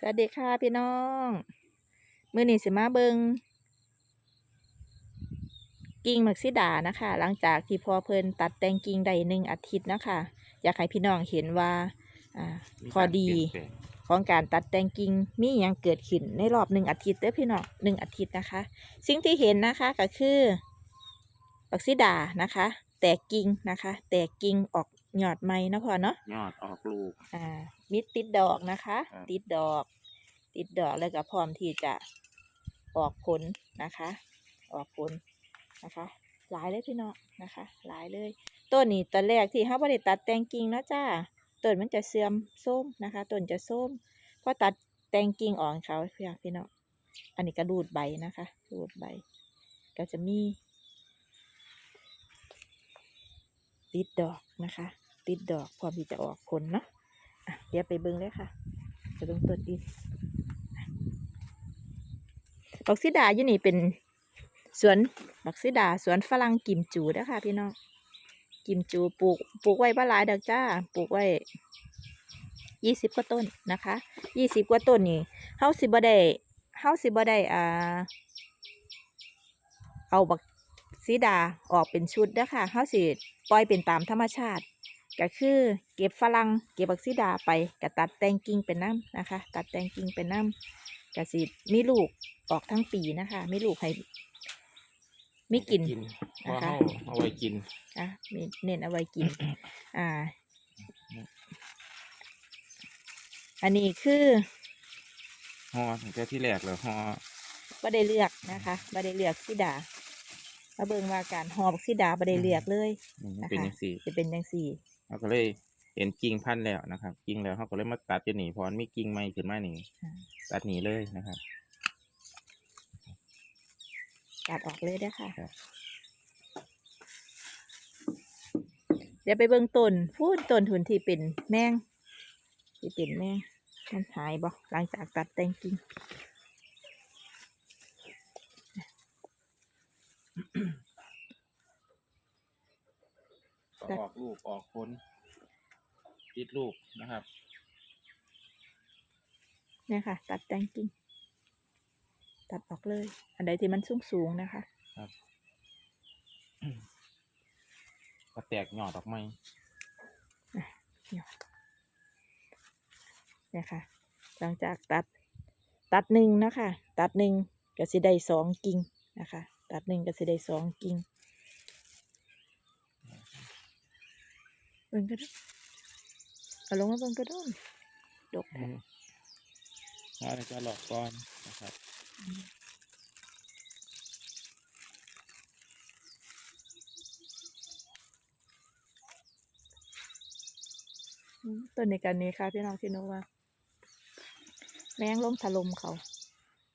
สวัสดีค่ะพี่น้องมื้อนี้สิมาเบิงกิ่งมักซิดานะคะ หลังจากที่พ่อเพิ่นตัดแต่งกิ่งได้หนึ่งอาทิตย์นะคะอยากให้พี่น้องเห็นว่าอข้อดีของการตัดแต่งกิ่งมีอย่างเกิดขึ้นในรอบหนึ่งอาทิตย์เด้อพี่น้องหนึ่งอาทิตย์นะคะ สิ่งที่เห็นนะคะก็คือบักซิดานะคะ แตกกิ่งนะคะ แตกกิ่งออก ยอดใหม่เนาะพ่อเนาะยอดออกลูก อ่า มิดติดดอกนะคะ ครับ ติดดอก ติดดอกแล้วก็พร้อมที่จะออกผลนะคะ ออกผลนะคะ หลายเลยพี่น้องนะคะ หลายเลย ต้นนี้ตอนแรกที่เขาบริตัดแต่งกิ่งเนาะจ้าต้นมันจะเสื่อมส้มนะคะต้นจะส้มพอตัดแต่งกิ่งออกเขาพี่น้องพี่น้องอันนี้ก็รูดใบนะคะรูดใบ ก็จะมี ติดดอกนะคะ ติดดอกพร้อมที่จะออกผลเนาะเดี๋ยวไปเบิ้งเลยค่ะไปเบิ้งต้นอีกบักซิดาอยู่นี่เป็นสวนบักซิดาสวนฝรั่งกิมจูเด้อค่ะพี่น้องกิมจูปลูกปลูกไว้บ้าหลายดอกจ้าปลูกไว้ยี่สิบกว่าต้นนะคะยี่สิบกว่าต้นนี่เฮาสิบ่ได้เฮาสิบ่ได้อ่าเอาบักซีดาออกเป็นชุดเด้อค่ะเฮาสิปล่อยเป็นตามธรรมชาติ ก็คือเก็บฝรั่งเก็บบักซีดาไปก็ตัดแต่งกิ่งเป็นน้ำนะคะ ตัดแต่งกิ่งเป็นน้ำก็สิมีลูกออกทั้งปีนะคะ มีลูกให้มีกินเพราะนะคะเขาเอาไว้กินอะมีเน้นเอาไว้กิน อ่า อันนี้คือห่อตั้งแต่ที่แรกเลยห่อบ่ได้เลือกนะคะบ่ได้เลือกซีดามาเบิ่งว่าการหอบักซีดาบ่ได้เลือกเลยนี่มันนะคะเป็นอย่างสี่จะเป็นจังซี่ เราก็เลยเห็นกิ่งพันธุ์แล้วนะครับ กิ่งแล้วเขาก็เลยมาตัดจะหนีเพราะมันมีกิ่งใหม่ขึ้นมาหนีอ่าตัดหนีเลยนะครับตัดออกเลยได้อค่ะครับเดี๋ยวไปเบิ่งต้นพูดต้นทุนที่เป็นแมงที่เป็นแมงมันหายบ่หลังจากตัดแต่งกิ่ง ก็ออกลูกออกผลติดลูกนะครับเนี่ยค่ะ ตัดแต่งกิ่งตัดออกเลย อันใดที่มันสูงสูงๆนะคะก็แตกยอดออกไหมเนี่ยค่ะ หลังจากตัดตัดหนึ่งนะคะ ตัดหนึ่งก็สิได้สองกิ่งนะคะ ตัดหนึ่งก็สิได้สองกิ่ง บิ่งก็ได้เอาลงมาเบิ่งก็ได้ดกแท้เราจะหลอกก่อนนะครับต้นในการนี้ค่ะพี่น้องที่โนว่า แมงลงถล่มเขา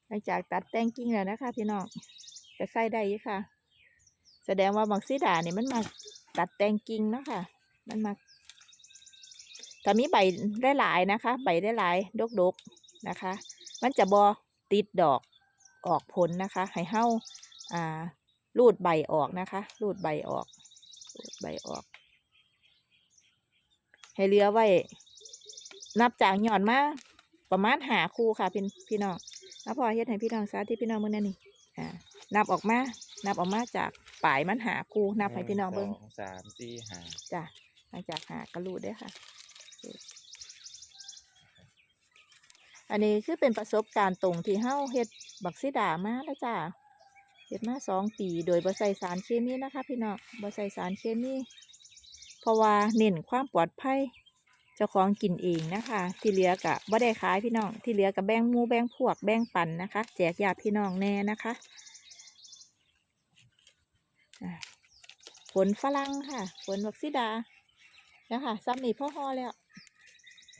หลังจากตัดแต่งกิ่งแล้วนะคะ พี่น้องจะใส่ได้ยู่ค่ะ แสดงว่าบักซีดาเนี่ยมันมาตัดแต่งกิ่งเนาะค่ะ มันมาถ้ามีใบได้หลายๆนะคะ ใบได้หลายดกๆนะคะ มันจะบอติดดอกออกผลนะคะ ให้เห้าอ่ารูดใบออกนะคะรูดใบออกรูดใบออก ให้เหลือไว้ นับจากหย่อนมาประมาณหาคู่ค่ะพี่พี่น้องแล้วพอเฮ็ดให้พี่น้องสาธิตพี่น้องเมื่อนั่นนี่อ่านับออกมา นับออกมาจากปลายมันหาคู่นับให้พี่น้องเบิ่งสองสามสี่ห้าจ้ะ หลังจากหากระลูดได้ค่ะ อันนี้คือเป็นประสบการณ์ตรงที่เฮาเฮ็ดบักซิดามาแล้วจ้ะเฮ็ดมาสองปี โดยบ่ใส่สารเคมีนะคะ พี่น้องบ่ใส่สารเคมีเพราะว่าเน้นความปลอดภัยเจ้าของกินเองนะคะ ที่เหลือกะบ่ได้ขายพี่น้อง ที่เหลือกับแบ่งมูแบ่งพวกแบ่งปันนะคะ แจกญาติพี่น้องแน่นะคะผลฝรั่งค่ะผลบักซิดา นะคะซ้ำนี่พ่อฮอแล้ว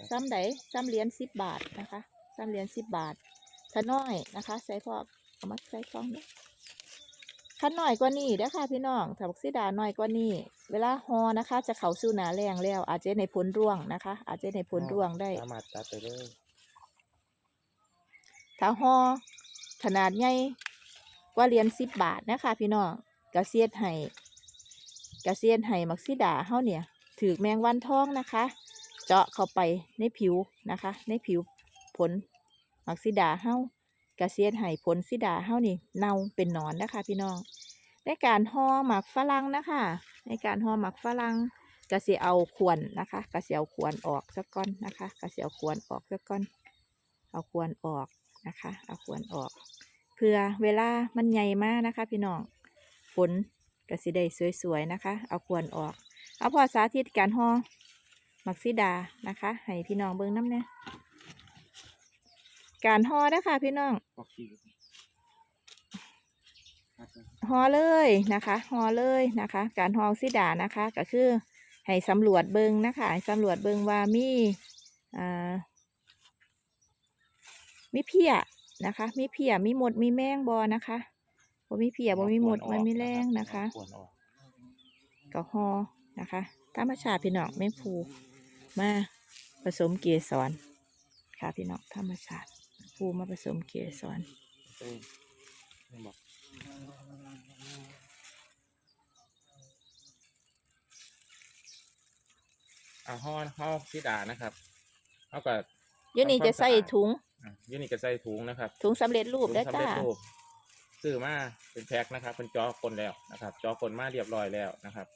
ซ้ำไดซ้ำเหรียญสิบบาทนะคะ ซ้ำเหรียญสิบบาทถ้าน้อยนะคะ ใส่พอเอามาใส่ฟองเด้อถ้าน้อยกว่านี้เด้อค่ะพี่น้องถ้าบักซิดาน้อยกว่านี้เวลาฮอนะคะ จะเข้าสู่หนาแรงแล้ว อาจจะในผลร่วงนะคะ อาจจะในผลร่วงได้สามารถตัดไปเลยถ้าฮอขนาดใหญ่กว่าเหรียญสิบบาทนะคะ พี่น้องกระเซียดให้กระเซียดให้มักซิดาเฮาเนี่ย ถือแมงวันทองนะคะ เจาะเข้าไปในผิวนะคะ ในผิวผลมักซิดาเฮ้ากระเสียดให้ผลซิดาเฮ้านี่เน่าเป็นหนอนนะคะ พี่น้อง ในการห่อหมักฝรั่งนะคะ ในการห่อหมักฝรั่งก็สิเอาขวนนะคะก็สิเอาขวนออกสักก้อนนะคะก็สิเอาขวนออกสักก้อน เอาขวนออกนะคะ เอาขวนออก เพื่อเวลามันใหญ่มากนะคะ พี่น้องผลก็สิได้สวยๆนะคะ เอาขวนออก เอาพอสาธิตการห่อหมักซิดานะคะ ให้พี่น้องเบิ่งน้ำเนี่ยการห่อนะคะพี่น้องก็ขี้ห่อเลยนะคะห่อเลยนะคะ การห่อซิดานะคะ ก็คือให้สำรวจเบิงนะคะให้สำรวจเบิงว่ามีอ่ามีเพียนะคะ มีเพียมีหมดมีแมงบอนะคะบ่มีเพียบ่มีหมดมันมีแรงนะคะขวนออกก็ห่อ นะคะธรรมชาติพี่น้องแมงภูมาผสมเกสรค่ะพี่น้องธรรมชาติภูมาผสมเกสรเอ้ยไม่บอกอ่าห่อห่อสีดานะครับเอากับเดี๋ยวนี้จะใส่ถุงอะยูนี่ก็ใส่ถุงนะครับ ถุงสำเร็จรูปได้ถุงสำจ้าเร็จรูปซื้อมาเป็นแพ็คนะครับเป็นจอคนแล้วนะครับ จอคนมาเรียบร้อยแล้วนะครับ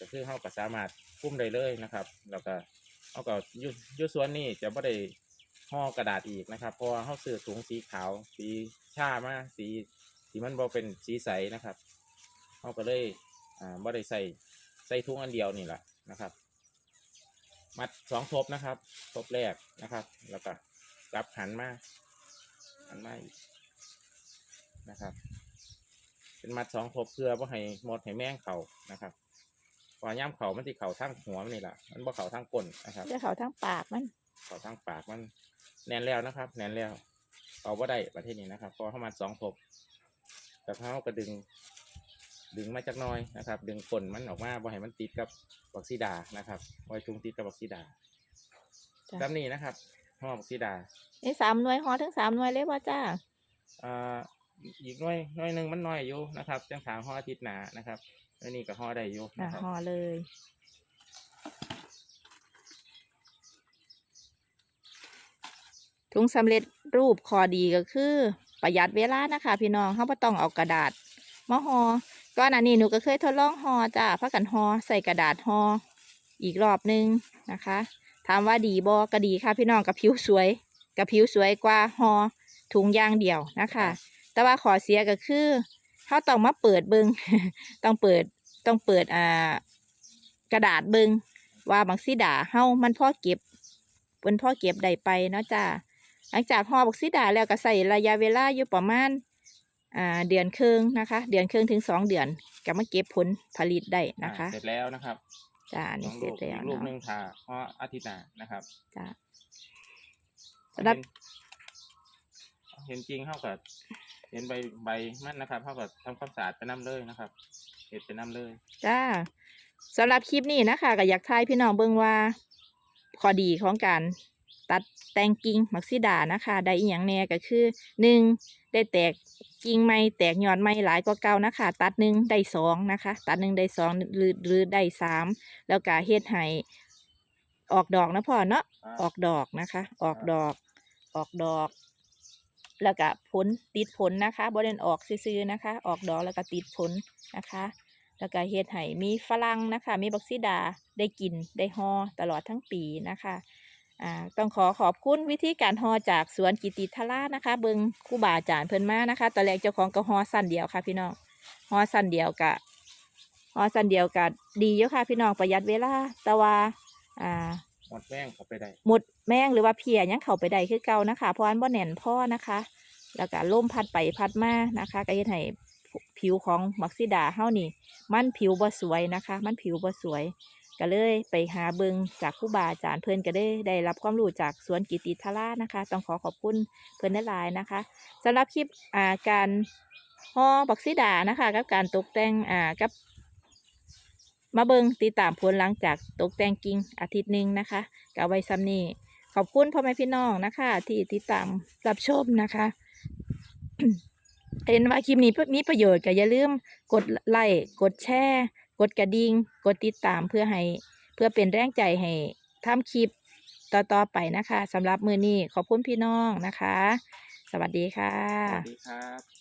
ก็คือเขาก็สามารถพุ่มได้เลยนะครับ แล้วก็เขาก็ยุยุส่วนนี้จะไม่ได้ห่อกระดาษอีกนะครับ เพราะว่าเขาซื้อถุงสีขาว สีชามาสีสีมันบ่เป็นสีใสนะครับเขาก็เลยอ่าบ่ได้ใส่ใส่ถุงอันเดียวนี่แหละนะครับมัดสองทบนะครับทบแรกนะครับ แล้วก็กลับหันมาหันมาอีกนะครับ เป็นมัดสองทบเพื่อว่าให้หมดให้แม่งเขานะครับ พอย่ำเขามันที่เขาทั้งหัวมันนี่แหละมันบ่เขาทั้งก้นนะครับจะเขาทั้งปากมัน เขาทั้งปากมันแน่นแล้วนะครับ แน่นแล้วเอาว่าได้ประเทศนี้นะครับเพอเข้ามาสองทบแต่เขาก็ดึง ดึงมาจากหน้อยนะครับ ดึงขนมันออกมาบ่ให้มันติดกับบักซีดานะครับบ่ให้จุงติดกับบักซีดาจ้ะแบบนี้นะครับห่อบักซีดานี่สามหน่วยหอทั้งสามหน่วยเลยว่าจ้าอ่าอีกหน้อยหน้อยหนึ่งมันน้อยอยู่นะครับจังถางห่ออาทิตย์หนานะครับ อันนี้ก็ห่อได้อยู่อะนะครับ ห่อเลย ถุงสำเร็จรูปคอดีก็คือ ประหยัดเวลานะคะ พี่น้องเขาไม่ต้องเอากระดาษมาห่อก่อนอันนี้หนูก็เคยทดลองห่อจ้าพักกันห่อใส่กระดาษห่ออีกรอบหนึงนะคะถามว่าดีบอก็ดีค่ะ พี่น้องกับผิวสวยกับผิวสวยกว่าห่อถุงยางเดียวนะคะ แต่ว่าขอเสียก็คือ เขาต้องมาเปิดเบิงต้องเปิดต้องเปิดอ่ากระดาษเบิงว่าบักซีดาเฮามันพ่อเก็บเป็นพ่อเก็บได้ไปเนาะจ้าหลังจากห่อบักซีดาแล้วก็ใส่ระยะเวลาอยู่ประมาณอ่าเดือนครึ่งนะคะ เดือนครึ่งถึงสองเดือนก็มาเก็บผลผลิตได้นะคะอ่าเสร็จแล้วนะครับจ้าอันสนี่องเสร็ลูจกแล้วอีกลูกเนาะหนึ่งทาห่ออาทิตย์หนานะครับจ้าสำหรับเห็นจริงเข้ากับ เห็นใบใบมันนะครับเข้ากับทำความสะอาดไปน้ำเลยนะครับเห็ดไปน้ำเลย จ้าสำหรับคลิปนี้นะคะก็อยากทายพี่น้องเบิ่งว่าข้อดีของการตัดแต่งกิ่งมักซิดานะคะได้อีหยังแน่ก็คือหนึ่งได้แตกกิ่งไม้แตกยอดไม้หลายกว่าเก่านะคะ ตัดหนึ่งได้สองนะคะ ตัดหนึ่งได้สองหรือหรือได้สามแล้วก็เฮ็ดให้ออกดอกนะพ่อเนาะออกดอกนะคะ ออกดอก ออกดอก แล้วก็ผลติดผลนะคะบริเวณออกซื่อๆนะคะ ออกดอกแล้วก็ติดผลนะคะ แล้วก็เฮ็ดให้มีฝรั่งนะคะ มีบักซิดาได้กินได้ฮอตลอดทั้งปีนะคะอ่าต้องขอขอบคุณวิธีการฮอจากสวนกิติทรานะคะ เบิงครูบาอาจารย์เพิ่นมานะคะตอนแรกเจ้าของก็ฮอสั้นเดียวค่ะพี่น้องฮอสั้นเดียวกะฮอสั้นเดียวกะดีอยู่ค่ะพี่น้องประหยัดเวลาแต่ว่าอ่า หมดแม่งเข้าไปได้หมดแมงหรือว่าเพียยังเข้าไปได้คือเก่านะคะ เพราะอันบ่แน่นพ่อนะคะ แล้วก็ลมพัดไปพัดมานะคะก็เฮ็ดให้ผิวของมักซิดาเฮานี่ มันผิวบ่สวยนะคะ มันผิวบ่สวย ก็เลยไปหาเบิงจากครูบาอาจารย์เพิ่อนก็ได้ได้รับความรู้จากสวนกิติทารานะคะ ต้องขอขอบคุณเพิ่อนได้หลายๆนะคะสำหรับคลิปอ่าการห่อบักซิดานะคะ กับการตกแต่งอ่ากับ มาเบิงติดตามผลหลังจากตกแต่งกิ่งอาทิตย์หนึ่งนะคะกับไว้ซ้ำนี้ขอบคุณพ่อแม่พี่น้องนะคะ ที่ติดตามรับชมนะคะเห็นว่าคลิปนี้มีประโยชน์ก็อย่าลืมกดไลค์กดแชร์กดกระดิ่งกดติดตามเพื่อให้เพื่อเป็นแรงใจให้ทำคลิปต่อๆไปนะคะสำหรับมือนี้ขอบคุณพี่น้องนะคะ สวัสดีค่ะ สวัสดีครับ